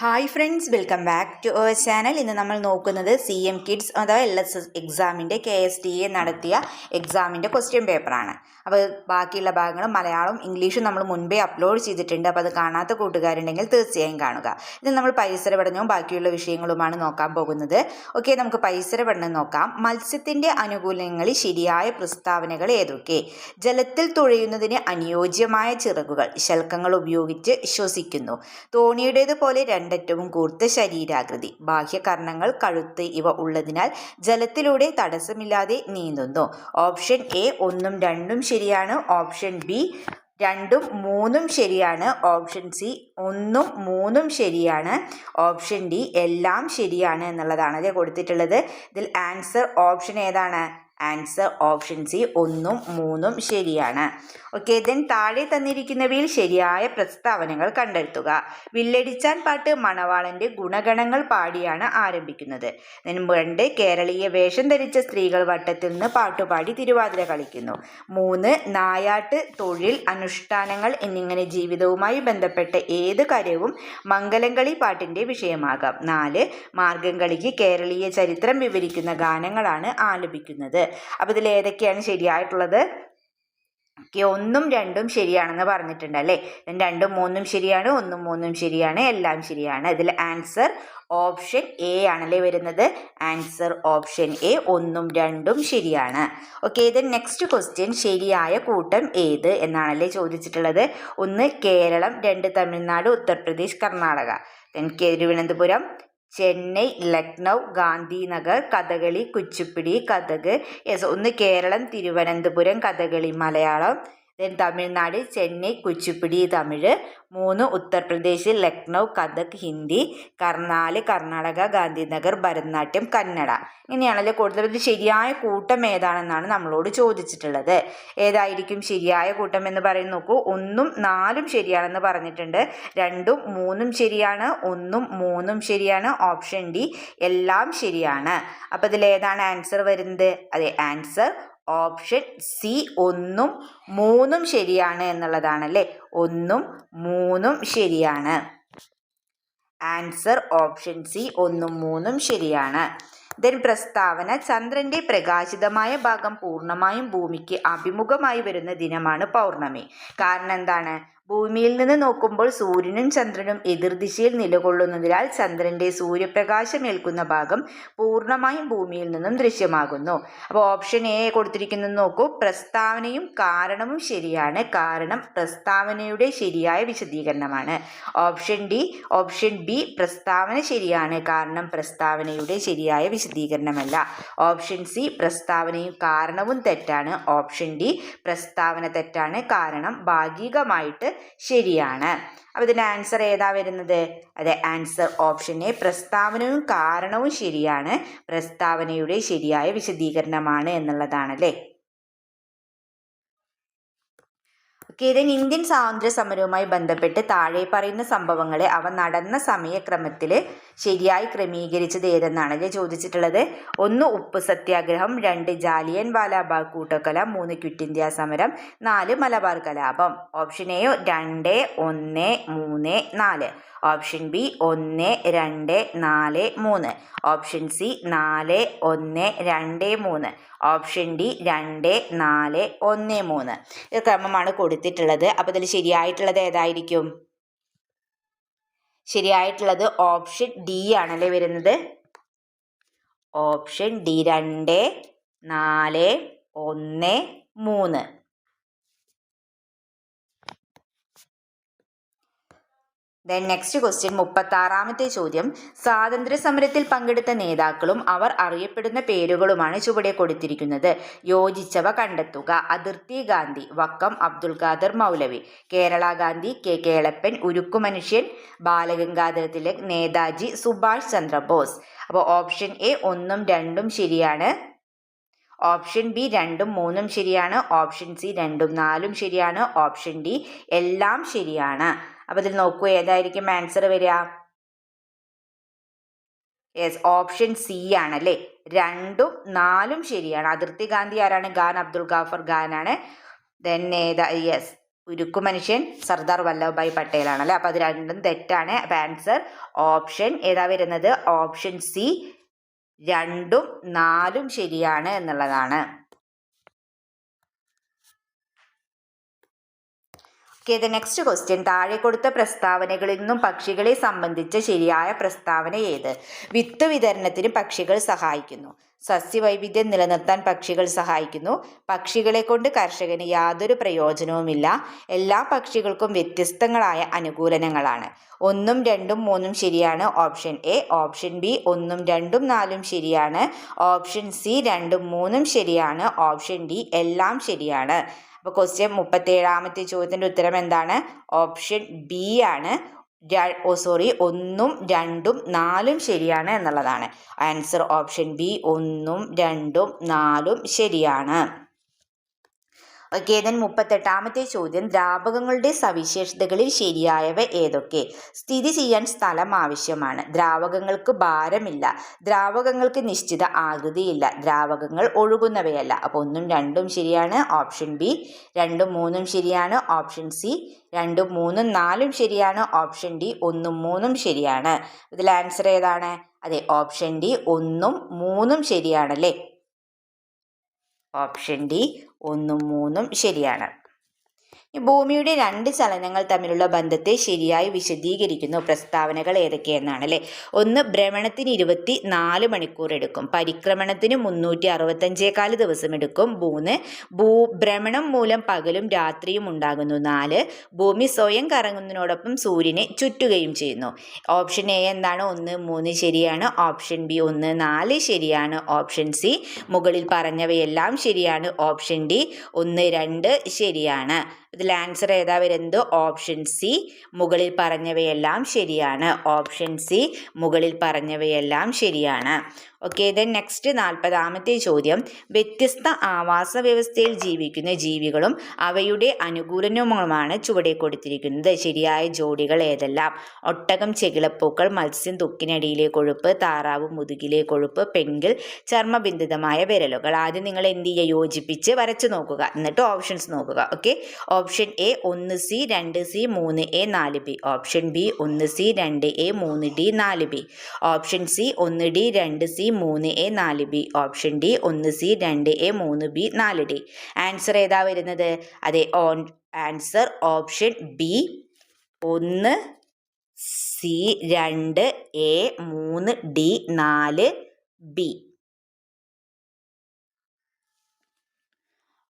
Hi friends welcome back to our channel ഇന്ന് നമ്മൾ നോക്കുന്നത് സി എം കിഡ്സ് അഥവാ എൽ എസ് എസ് എക്സാമിന്റെ കെ എസ് ടി എ നടത്തിയ എക്സാമിന്റെ ക്വസ്റ്റ്യൻ പേപ്പറാണ് അപ്പോൾ ബാക്കിയുള്ള ഭാഗങ്ങൾ മലയാളം ഇംഗ്ലീഷും നമ്മൾ മുൻപേ അപ്ലോഡ് ചെയ്തിട്ടുണ്ട്. അപ്പോൾ അത് കാണാത്ത കൂട്ടുകാരുണ്ടെങ്കിൽ തീർച്ചയായും കാണുക. ഇത് നമ്മൾ പരിസര പഠനവും ബാക്കിയുള്ള വിഷയങ്ങളുമാണ് നോക്കാൻ പോകുന്നത്. ഓക്കെ നമുക്ക് പരിസര പഠനം നോക്കാം. മത്സ്യത്തിന്റെ അനുകൂലങ്ങളിൽ ശരിയായ പ്രസ്താവനകൾ ഏതൊക്കെ? ജലത്തിൽ തുഴയുന്നതിന് അനുയോജ്യമായ ചിറകുകൾ ശൽക്കങ്ങൾ ഉപയോഗിച്ച് ശ്വസിക്കുന്നു. തോണിയുടേതുപോലെ രണ്ടറ്റവും കൂർത്ത ശരീരാകൃതി. ബാഹ്യകർണങ്ങൾ കഴുത്ത് ഇവ ഉള്ളതിനാൽ ജലത്തിലൂടെ തടസ്സമില്ലാതെ നീന്തുന്നു. ഓപ്ഷൻ എ ഒന്നും രണ്ടും ശരിയാണ്. ഓപ്ഷൻ ബി രണ്ടും മൂന്നും ശരിയാണ്. ഓപ്ഷൻ സി ഒന്നും മൂന്നും ശരിയാണ്. ഓപ്ഷൻ ഡി എല്ലാം ശരിയാണ് എന്നുള്ളതാണ് അതിൽ കൊടുത്തിട്ടുള്ളത്. ഇതിൽ ആൻസർ ഓപ്ഷൻ ഏതാണ്? ആൻസർ ഓപ്ഷൻ സി ഒന്നും മൂന്നും ശരിയാണ്. ഓക്കെ ദെൻ താഴെ തന്നിരിക്കുന്നവയിൽ ശരിയായ പ്രസ്താവനകൾ കണ്ടെത്തുക. വില്ലടിച്ചാൻ പാട്ട് മണവാളന്റെ ഗുണഗണങ്ങൾ പാടിയാണ് ആരംഭിക്കുന്നത്. രണ്ട് കേരളീയ വേഷം ധരിച്ച സ്ത്രീകൾ വട്ടത്തിൽ നിന്ന് പാട്ടുപാടി തിരുവാതിര കളിക്കുന്നു. മൂന്ന് നായാട്ട് തൊഴിൽ അനുഷ്ഠാനങ്ങൾ എന്നിങ്ങനെ ജീവിതവുമായി ബന്ധപ്പെട്ട ഏത് കാര്യവും മംഗലംകളി പാട്ടിന്റെ വിഷയമാകാം. നാല് മാർഗം കളിക്ക് കേരളീയ ചരിത്രം വിവരിക്കുന്ന ഗാനങ്ങളാണ് ആലപിക്കുന്നത്. അപ്പോൾ ഇതിൽ ഏതൊക്കെയാണ് ശരിയായിട്ടുള്ളത്? ഓക്കെ ഒന്നും രണ്ടും ശരിയാണെന്ന് പറഞ്ഞിട്ടുണ്ട് അല്ലേ? രണ്ടും മൂന്നും ശരിയാണ് ഒന്നും മൂന്നും ശരിയാണ് എല്ലാം ശരിയാണ്. ഇതിൽ ആൻസർ ഓപ്ഷൻ എ ആണല്ലേ വരുന്നത്. ആൻസർ ഓപ്ഷൻ എ ഒന്നും രണ്ടും ശരിയാണ്. ഓക്കെ ഇത് നെക്സ്റ്റ് ക്വസ്റ്റ്യൻ ശരിയായ കൂട്ടം ഏത് എന്നാണല്ലേ ചോദിച്ചിട്ടുള്ളത്. ഒന്ന് കേരളം രണ്ട് തമിഴ്നാട് ഉത്തർപ്രദേശ് കർണാടക. ദെൻ തിരുവനന്തപുരം ചെന്നൈ ലക്നൗ ഗാന്ധിനഗർ കഥകളി കുച്ചിപ്പിടി കഥക് യെസ് ഒന്ന് കേരളം തിരുവനന്തപുരം കഥകളി മലയാളം. ദെൻ തമിഴ്നാട് ചെന്നൈ കുച്ചിപ്പിടി തമിഴ് മൂന്ന് ഉത്തർപ്രദേശ് ലക്നൗ കഥക് ഹിന്ദി കർണാൽ കർണാടക ഗാന്ധിനഗർ ഭരതനാട്യം കന്നഡ ഇങ്ങനെയാണല്ലോ കൂടുതൽ ശരിയായ കൂട്ടം ഏതാണെന്നാണ് നമ്മളോട് ചോദിച്ചിട്ടുള്ളത്. ഏതായിരിക്കും ശരിയായ കൂട്ടം എന്ന് പറയുന്ന നോക്കൂ. ഒന്നും നാലും ശരിയാണെന്ന് പറഞ്ഞിട്ടുണ്ട്. രണ്ടും മൂന്നും ശരിയാണ്. ഒന്നും മൂന്നും ശരിയാണ്. ഓപ്ഷൻ ഡി എല്ലാം ശരിയാണ്. അപ്പോൾ ഇതിൽ ഏതാണ് ആൻസർ വരുന്നത്? അതെ ആൻസർ ഓപ്ഷൻ സി ഒന്നും മൂന്നും ശരിയാണ് എന്നുള്ളതാണ് അല്ലേ ഒന്നും മൂന്നും ശരിയാണ്. ആൻസർ ഓപ്ഷൻ സി ഒന്നും മൂന്നും ശരിയാണ്. ദെൻ പ്രസ്താവന ചന്ദ്രന്റെ പ്രകാശിതമായ ഭാഗം പൂർണമായും ഭൂമിക്ക് അഭിമുഖമായി വരുന്ന ദിനമാണ് പൗർണമി. കാരണം എന്താണ്? ഭൂമിയിൽ നിന്ന് നോക്കുമ്പോൾ സൂര്യനും ചന്ദ്രനും എതിർദിശയിൽ നിലകൊള്ളുന്നതിനാൽ ചന്ദ്രന്റെ സൂര്യപ്രകാശം ഏൽക്കുന്ന ഭാഗം പൂർണമായും ഭൂമിയിൽ നിന്നും ദൃശ്യമാകുന്നു. അപ്പോൾ ഓപ്ഷൻ എ കൊടുത്തിരിക്കുന്നത് നോക്കൂ. പ്രസ്താവനയും കാരണവും ശരിയാണ്. കാരണം പ്രസ്താവനയുടെ ശരിയായ വിശദീകരണമാണ്. ഓപ്ഷൻ ഡി ഓപ്ഷൻ ബി പ്രസ്താവന ശരിയാണ്. കാരണം പ്രസ്താവനയുടെ ശരിയായ വിശദീകരണമല്ല. ഓപ്ഷൻ സി പ്രസ്താവനയും കാരണവും തെറ്റാണ്. ഓപ്ഷൻ ഡി പ്രസ്താവന തെറ്റാണ്. കാരണം ഭാഗികമായിട്ട് ശരിയാണ്. അപ്പോൾ ഇതിന്റെ ആൻസർ ഏതാ വരുന്നത്? അതെ ആൻസർ ഓപ്ഷൻ എ പ്രസ്താവനയും കാരണവും ശരിയാണ്. പ്രസ്താവനയുടെ ശരിയായ വിശദീകരണമാണ് എന്നുള്ളതാണല്ലേ? കിരൺ ഇന്ത്യൻ സ്വാതന്ത്ര്യ സമരവുമായി ബന്ധപ്പെട്ട് താഴെ പറയുന്ന സംഭവങ്ങളെ അവ നടന്ന സമയക്രമത്തിൽ ശരിയായി ക്രമീകരിച്ചത് ഏതെന്നാണ് ചോദിച്ചിട്ടുള്ളത്. ഒന്ന് ഉപ്പ് സത്യാഗ്രഹം. രണ്ട് ജാലിയൻ വാലാബാഗ് കൂട്ടക്കൊല. മൂന്ന് ക്വിറ്റ് ഇന്ത്യ സമരം. നാല് മലബാർ കലാപം. ഓപ്ഷൻ എ രണ്ട് ഒന്ന് മൂന്ന് നാല്. ഓപ്ഷൻ ബി ഒന്ന് രണ്ട് നാല് മൂന്ന്. ഓപ്ഷൻ സി നാല് ഒന്ന് രണ്ട് മൂന്ന്. ഓപ്ഷൻ ഡി രണ്ട് നാല് ഒന്ന് മൂന്ന്. ഇത് ക്രമമാണ് കൊടുത്തിട്ടുള്ളത്. അപ്പോൾ ഇതിൽ ശരിയായിട്ടുള്ളത് ഏതായിരിക്കും? ശരിയായിട്ടുള്ളത് ഓപ്ഷൻ ഡി ആണല്ലേ വരുന്നത്. ഓപ്ഷൻ ഡി രണ്ട് നാല് ഒന്ന് മൂന്ന്. ദെൻ നെക്സ്റ്റ് ക്വസ്റ്റ്യൻ മുപ്പത്താറാമത്തെ ചോദ്യം. സ്വാതന്ത്ര്യ സമരത്തിൽ പങ്കെടുത്ത നേതാക്കളും അവർ അറിയപ്പെടുന്ന പേരുകളുമാണ് ചുവടെ കൊടുത്തിരിക്കുന്നത്. യോജിച്ചവ കണ്ടെത്തുക. അതിർത്തി ഗാന്ധി വക്കം അബ്ദുൽ ഖാദർ മൗലവി. കേരള ഗാന്ധി കെ കേളപ്പൻ ഉരുക്കുമനുഷ്യൻ ബാലഗംഗാധര തിലക് നേതാജി സുഭാഷ് ചന്ദ്രബോസ്. അപ്പോൾ ഓപ്ഷൻ എ ഒന്നും രണ്ടും ശരിയാണ്. ഓപ്ഷൻ ബി രണ്ടും മൂന്നും ശരിയാണ്. ഓപ്ഷൻ സി രണ്ടും നാലും ശരിയാണ്. ഓപ്ഷൻ ഡി എല്ലാം ശരിയാണ്. അപ്പോൾ ഇതിൽ നോക്കൂ ഏതായിരിക്കും ആൻസർ വരിക? യെസ് ഓപ്ഷൻ സി ആണ് ആണല്ലേ? രണ്ടും നാലും ശരിയാണ്. അതിർത്തി ഗാന്ധി ആരാണ്? ഖാൻ അബ്ദുൾ ഗാഫർ ആണ്. ദെൻ ഏതാ യെസ് ഉരുക്കു മനുഷ്യൻ സർദാർ വല്ലഭായ് പട്ടേൽ ആണല്ലേ? അപ്പോൾ അത് രണ്ടും തെറ്റാണ്. ആൻസർ ഓപ്ഷൻ ഏതാ വരുന്നത്? ഓപ്ഷൻ സി രണ്ടും നാലും ശരിയാണ് എന്നുള്ളതാണ്. ഓക്കെ ദ നെക്സ്റ്റ് ക്വസ്റ്റ്യൻ താഴെ കൊടുത്ത പ്രസ്താവനകളിൽ നിന്നും പക്ഷികളെ സംബന്ധിച്ച ശരിയായ പ്രസ്താവന ഏത്? വിത്ത് വിതരണത്തിന് പക്ഷികൾ സഹായിക്കുന്നു. സസ്യവൈവിധ്യം നിലനിർത്താൻ പക്ഷികൾ സഹായിക്കുന്നു. പക്ഷികളെ കൊണ്ട് കർഷകന് യാതൊരു പ്രയോജനവുമില്ല. എല്ലാ പക്ഷികൾക്കും വ്യത്യസ്തങ്ങളായ അനുകൂലനങ്ങളാണ്. ഒന്നും രണ്ടും മൂന്നും ശരിയാണ്. ഓപ്ഷൻ എ ഓപ്ഷൻ ബി ഒന്നും രണ്ടും നാലും ശരിയാണ്. ഓപ്ഷൻ സി രണ്ടും മൂന്നും ശരിയാണ്. ഓപ്ഷൻ ഡി എല്ലാം ശരിയാണ്. അപ്പോൾ ക്വസ്റ്റ്യൻ മുപ്പത്തേഴാമത്തെ ചോദ്യത്തിന്റെ ഉത്തരം എന്താണ്? ഓപ്ഷൻ ബി ആണ്. ഓ സോറി ഒന്നും രണ്ടും നാലും ശരിയാണ് എന്നുള്ളതാണ്. ആൻസർ ഓപ്ഷൻ ബി ഒന്നും രണ്ടും നാലും ശരിയാണ്. ഓക്കെ ദെൻ മുപ്പത്തെട്ടാമത്തെ ചോദ്യം ദ്രാവകങ്ങളുടെ സവിശേഷതകളിൽ ശരിയായവ ഏതൊക്കെ? സ്ഥിതി ചെയ്യാൻ സ്ഥലം ആവശ്യമാണ്. ദ്രാവകങ്ങൾക്ക് ഭാരമില്ല. ദ്രാവകങ്ങൾക്ക് നിശ്ചിത ആകൃതിയില്ല. ദ്രാവകങ്ങൾ ഒഴുകുന്നവയല്ല. അപ്പോൾ ഒന്നും രണ്ടും ശരിയാണ് ഓപ്ഷൻ ബി. രണ്ടും മൂന്നും ശരിയാണ് ഓപ്ഷൻ സി. രണ്ടും മൂന്നും നാലും ശരിയാണ് ഓപ്ഷൻ ഡി. ഒന്നും മൂന്നും ശരിയാണ്. ഇതിൽ ആൻസർ ഏതാണ്? അതെ ഓപ്ഷൻ ഡി. ഒന്നും മൂന്നും ശരിയാണല്ലേ? ഓപ്ഷൻ ഡി ഒന്നും മൂന്നും ശരിയാണ്. ഭൂമിയുടെ രണ്ട് ചലനങ്ങൾ തമ്മിലുള്ള ബന്ധത്തെ ശരിയായി വിശദീകരിക്കുന്നു. പ്രസ്താവനകൾ ഏതൊക്കെയെന്നാണ് അല്ലേ ഒന്ന് ഭ്രമണത്തിന് ഇരുപത്തി നാല് മണിക്കൂർ എടുക്കും. പരിക്രമണത്തിന് മുന്നൂറ്റി അറുപത്തഞ്ചേകാൽ ദിവസം എടുക്കും. മൂന്ന് ഭൂ ഭ്രമണം മൂലം പകലും രാത്രിയും ഉണ്ടാകുന്നു. നാല് ഭൂമി സ്വയം കറങ്ങുന്നതിനോടൊപ്പം സൂര്യനെ ചുറ്റുകയും ചെയ്യുന്നു. ഓപ്ഷൻ എ എന്താണ്? ഒന്ന് മൂന്ന് ശരിയാണ്. ഓപ്ഷൻ ബി ഒന്ന് നാല് ശരിയാണ്. ഓപ്ഷൻ സി മുകളിൽ പറഞ്ഞവയെല്ലാം ശരിയാണ്. ഓപ്ഷൻ ഡി ഒന്ന് രണ്ട് ശരിയാണ്. ഇതിൽ ആൻസർ ഏതാ വരുന്നത്? ഓപ്ഷൻ സി മുകളിൽ പറഞ്ഞവയെല്ലാം ശരിയാണ്. ഓപ്ഷൻ സി മുകളിൽ പറഞ്ഞവയെല്ലാം ശരിയാണ്. ഓക്കെ ദെൻ നെക്സ്റ്റ് നാൽപ്പതാമത്തെ ചോദ്യം. വ്യത്യസ്ത ആവാസ വ്യവസ്ഥയിൽ ജീവിക്കുന്ന ജീവികളും അവയുടെ അനുകൂലനവുമാണ് ചുവടെ കൊടുത്തിരിക്കുന്നത്. ശരിയായ ജോഡികൾ ഏതെല്ലാം? ഒട്ടകം ചെകിളപ്പൂക്കൾ മത്സ്യം തുക്കിനടിയിലെ കൊഴുപ്പ് താറാവ് മുതുകിലെ കൊഴുപ്പ് പെങ്കിൽ ചർമ്മബിന്ദിതമായ വിരലുകൾ. ആദ്യം നിങ്ങൾ എന്ത് ചെയ്യുക? യോജിപ്പിച്ച് വരച്ചു നോക്കുക. എന്നിട്ട് ഓപ്ഷൻസ് നോക്കുക. ഓക്കെ ഓപ്ഷൻ എ ഒന്ന് സി രണ്ട് സി മൂന്ന് എ നാല് ബി ഓപ്ഷൻ ബി ഒന്ന് സി രണ്ട് എ മൂന്ന് ഡി നാല് ബി ഓപ്ഷൻ സി ഒന്ന് ഡി രണ്ട് സി മൂന്ന് എ നാല് ബി. ഓപ്ഷൻ ഡി ഒന്ന് സി രണ്ട് എ മൂന്ന് ബി നാല് ഡി. ആൻസർ ഏതാ വരുന്നത്? അതെ ഓൺ ആൻസർ ഓപ്ഷൻ ബി. ഒന്ന് സി രണ്ട് എ മൂന്ന് ഡി നാല് ബി.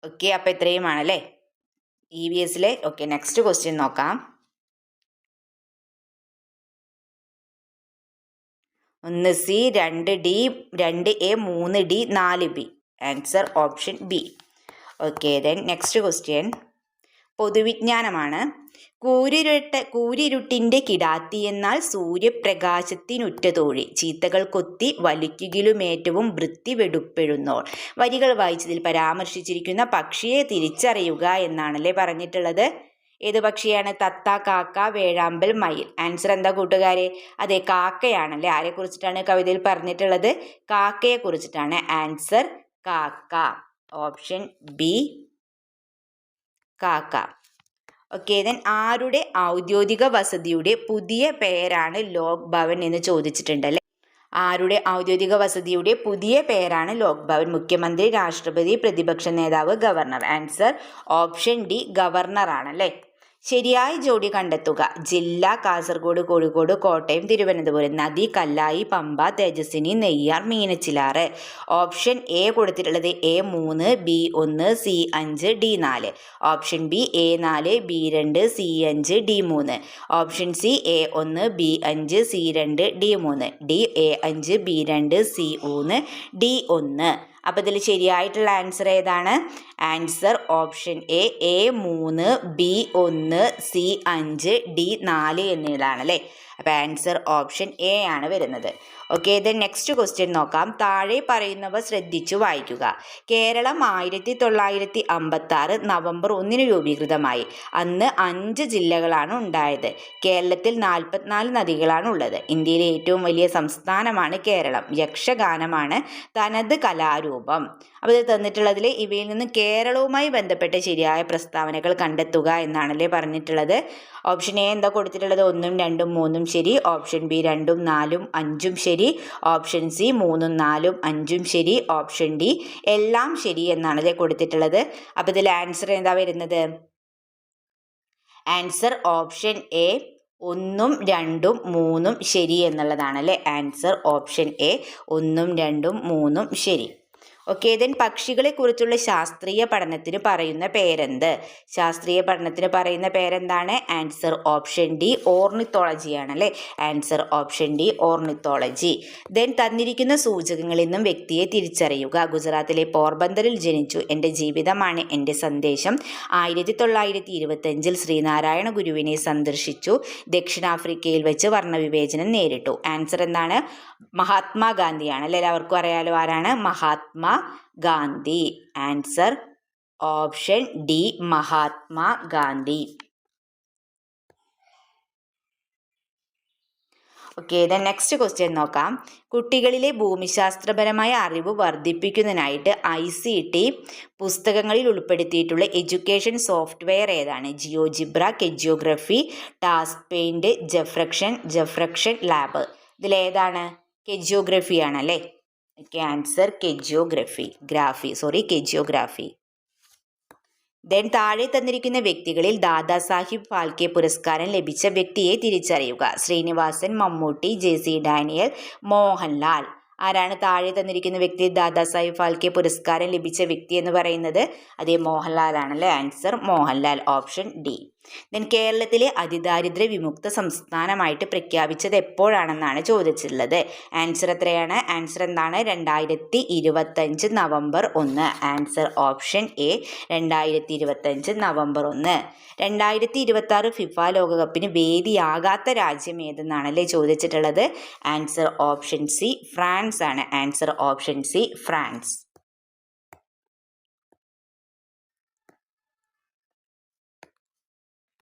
ഓക്കെ അപ്പോൾ ഇത്രയുമാണല്ലേ ഇ വി എസിലെ ഓക്കെ നെക്സ്റ്റ് ക്വസ്റ്റ്യൻ നോക്കാം. ഒന്ന് സി രണ്ട് ഡി രണ്ട് എ മൂന്ന് ഡി നാല് B. Answer option B okay then next question പൊതുവിജ്ഞാനമാണ്. കൂരിരുട്ട കൂരിരുട്ടിന്റെ കിടാത്തി എന്നാൽ സൂര്യപ്രകാശത്തിനുറ്റ തോഴി. ചീത്തകൾ കൊത്തി വലിക്കുകിലുമേറ്റവും വൃത്തി വെടുപ്പെഴുന്നോൾ വരികൾ വായിച്ചതിൽ പരാമർശിച്ചിരിക്കുന്ന പക്ഷിയെ തിരിച്ചറിയുക എന്നാണല്ലേ പറഞ്ഞിട്ടുള്ളത്? ഏത് പക്ഷിയാണ്? തത്ത കാക്ക വേഴാമ്പൽ മയിൽ. ആൻസർ എന്താ കൂട്ടുകാരെ? അതെ കാക്കയാണല്ലേ. ആരെ കുറിച്ചിട്ടാണ് കവിതയിൽ പറഞ്ഞിട്ടുള്ളത്? കാക്കയെ കുറിച്ചിട്ടാണ്. ആൻസർ കാക്ക. ഓപ്ഷൻ ബി കാക്ക. ഓക്കെ ദെൻ ആരുടെ ഔദ്യോഗിക വസതിയുടെ പുതിയ പേരാണ് ലോക് ഭവൻ എന്ന് ചോദിച്ചിട്ടുണ്ടല്ലേ? ആരുടെ ഔദ്യോഗിക വസതിയുടെ പുതിയ പേരാണ് ലോക് ഭവൻ മുഖ്യമന്ത്രി രാഷ്ട്രപതി പ്രതിപക്ഷ നേതാവ് governor. Answer option D governor ആണല്ലേ ശരിയായ ജോഡി കണ്ടെത്തുക. ജില്ല കാസർഗോഡ് കോഴിക്കോട് കോട്ടയം തിരുവനന്തപുരം നദി കല്ലായി പമ്പ തേജസ്വിനി നെയ്യാർ മീനച്ചിലാറ്. ഓപ്ഷൻ എ കൊടുത്തിട്ടുള്ളത് എ മൂന്ന് ബി ഒന്ന് സി അഞ്ച് ഡി നാല്. ഓപ്ഷൻ ബി എ നാല് ബി രണ്ട് സി അഞ്ച് ഡി മൂന്ന്. ഓപ്ഷൻ സി എ ഒന്ന് ബി അഞ്ച് സി രണ്ട് ഡി മൂന്ന്. ഡി എ അഞ്ച് ബി രണ്ട് സി മൂന്ന് ഡി ഒന്ന്. അപ്പോൾ ഇതിൽ ശരിയായിട്ടുള്ള ആൻസർ ഏതാണ്? ആൻസർ ഓപ്ഷൻ എ എ മൂന്ന് ബി ഒന്ന് സി അഞ്ച് ഡി നാല് എന്നിവയാണ് അല്ലേ? അപ്പോൾ ആൻസർ ഓപ്ഷൻ എ ആണ് വരുന്നത്. ഓക്കെ ദെൻ നെക്സ്റ്റ് ക്വസ്റ്റ്യൻ നോക്കാം. താഴെ പറയുന്നവ ശ്രദ്ധിച്ചു വായിക്കുക. കേരളം ആയിരത്തി തൊള്ളായിരത്തി അമ്പത്തി ആറ് നവംബർ ഒന്നിന് രൂപീകൃതമായി. അന്ന് അഞ്ച് ജില്ലകളാണ് ഉണ്ടായത്. കേരളത്തിൽ നാൽപ്പത്തിനാല് നദികളാണ് ഉള്ളത്. ഇന്ത്യയിലെ ഏറ്റവും വലിയ സംസ്ഥാനമാണ് കേരളം. യക്ഷഗാനമാണ് തനത് കലാരൂപം. അപ്പോൾ ഇത് തന്നിട്ടുള്ളതിൽ ഇവയിൽ നിന്ന് കേരളവുമായി ബന്ധപ്പെട്ട ശരിയായ പ്രസ്താവനകൾ കണ്ടെത്തുക എന്നാണല്ലേ പറഞ്ഞിട്ടുള്ളത്. ഓപ്ഷൻ എ എന്താ കൊടുത്തിട്ടുള്ളത്? ഒന്നും രണ്ടും മൂന്നും ശരി. ഓപ്ഷൻ ബി രണ്ടും നാലും അഞ്ചും ശരി. ഓപ്ഷൻ സി മൂന്നും നാലും അഞ്ചും ശരി. ഓപ്ഷൻ ഡി എല്ലാം ശരി എന്നാണ് എന്നാണല്ലേ കൊടുത്തിട്ടുള്ളത്. അപ്പോൾ ഇതിൽ ആൻസർ എന്താ വരുന്നത്? ആൻസർ ഓപ്ഷൻ എ ഒന്നും രണ്ടും മൂന്നും ശരി എന്നുള്ളതാണ് അല്ലേ? ആൻസർ ഓപ്ഷൻ എ ഒന്നും രണ്ടും മൂന്നും ശരി. ഓക്കെ ദെൻ പക്ഷികളെക്കുറിച്ചുള്ള ശാസ്ത്രീയ പഠനത്തിന് പറയുന്ന പേരെന്ത്? ശാസ്ത്രീയ പഠനത്തിന് പറയുന്ന പേരെന്താണ്? ആൻസർ ഓപ്ഷൻ ഡി ഓർണിത്തോളജിയാണ് അല്ലേ? Answer option D ornithology. Then തന്നിരിക്കുന്ന സൂചകങ്ങളിൽ നിന്നും വ്യക്തിയെ തിരിച്ചറിയുക. ഗുജറാത്തിലെ പോർബന്തറിൽ ജനിച്ചു. എന്റെ ജീവിതമാണ് എന്റെ സന്ദേശം. ആയിരത്തി തൊള്ളായിരത്തി ഇരുപത്തഞ്ചിൽ ശ്രീനാരായണ ഗുരുവിനെ സന്ദർശിച്ചു. ദക്ഷിണാഫ്രിക്കയിൽ വെച്ച് വർണവിവേചനം നേരിട്ടു. ആൻസർ എന്താണ്? മഹാത്മാഗാന്ധിയാണ്. അല്ലെ? എല്ലാവർക്കും അറിയാലോ ആരാണ്? Mahatma Gandhi. Answer option D Mahatma Gandhi. Okay the next question നോക്കാം. കുട്ടികളിലെ ഭൂമിശാസ്ത്രപരമായ അറിവ് വർദ്ധിപ്പിക്കുന്നതിനായിട്ട് ഐ സി ടി പുസ്തകങ്ങളിൽ ഉൾപ്പെടുത്തിയിട്ടുള്ള എഡ്യൂക്കേഷൻ സോഫ്റ്റ്വെയർ ഏതാണ്? ജിയോജിബ്ര കെജിയോഗ്രഫി ടാസ്ക് പെയിന്റ് ജഫ്രക്ഷൻ ജഫ്രക്ഷൻ ലാബ്. ഇതിലേതാണ്? കെജിയോഗ്രഫി ആണല്ലേ answer KGeography graphy sorry KGeography then താഴെ തന്നിരിക്കുന്ന വ്യക്തികളിൽ ദാദാസാഹിബ് ഫാൽക്കെ പുരസ്കാരം ലഭിച്ച വ്യക്തിയെ തിരിച്ചറിയുക. Sreenivasan Mammootty J C Daniel Mohanlal. ആരാണ് താഴെ തന്നിരിക്കുന്ന വ്യക്തി ദാദാസാഹിബ് ഫാൽക്കെ പുരസ്കാരം ലഭിച്ച വ്യക്തി എന്ന് പറയുന്നത്? അതേ മോഹൻലാലാണല്ലേ? Answer Mohanlal option D then കേരളത്തിലെ അതിദാരിദ്ര്യ വിമുക്ത സംസ്ഥാനമായിട്ട് പ്രഖ്യാപിച്ചത് എപ്പോഴാണെന്നാണ് ചോദിച്ചിട്ടുള്ളത്? ആൻസർ എത്രയാണ്? ആൻസർ എന്താണ്? രണ്ടായിരത്തി ഇരുപത്തഞ്ച് നവംബർ ഒന്ന്. ആൻസർ ഓപ്ഷൻ എ രണ്ടായിരത്തി ഇരുപത്തഞ്ച് നവംബർ ഒന്ന്. രണ്ടായിരത്തി ഇരുപത്തി ആറ് ഫിഫ ലോകകപ്പിന് വേദിയാകാത്ത രാജ്യം ഏതെന്നാണല്ലേ ചോദിച്ചിട്ടുള്ളത്? ആൻസർ ഓപ്ഷൻ സി ഫ്രാൻസ് ആണ് ആൻസർ ഓപ്ഷൻ സി ഫ്രാൻസ്.